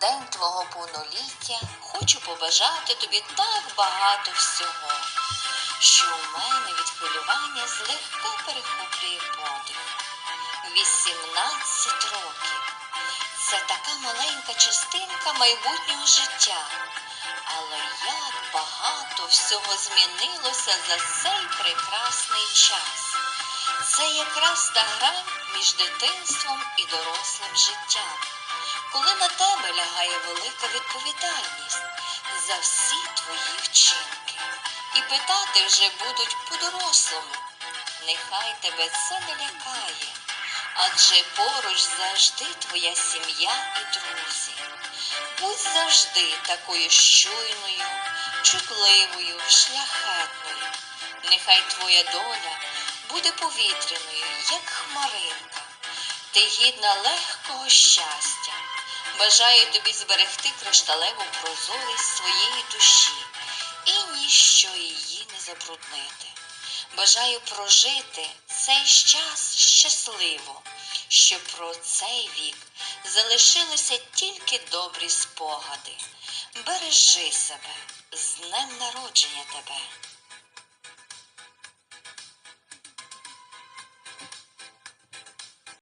день твого повноліття хочу побажати тобі так багато всього, що у мене від хвилювання злегка перехоплює подих. 18 років. Це така маленька частинка майбутнього життя. Але як багато всього змінилося за цей прекрасний час. Це якраз та грань між дитинством і дорослим життям, коли на тебе лягає велика відповідальність за всі твої вчинки. І питати вже будуть по-дорослому. Нехай тебе це не лякає, адже поруч завжди твоя сім'я і друзі. Будь завжди такою щуйною, чутливою, шляхетною. Нехай твоя доля буде повітряною, як хмаринка. Ти гідна легкого щастя. Бажаю тобі зберегти кришталеву прозорість своєї душі і ніщо її не забруднити. Бажаю прожити цей час щасливо, щоб про цей вік залишилися тільки добрі спогади. Бережи себе з днем народження тебе.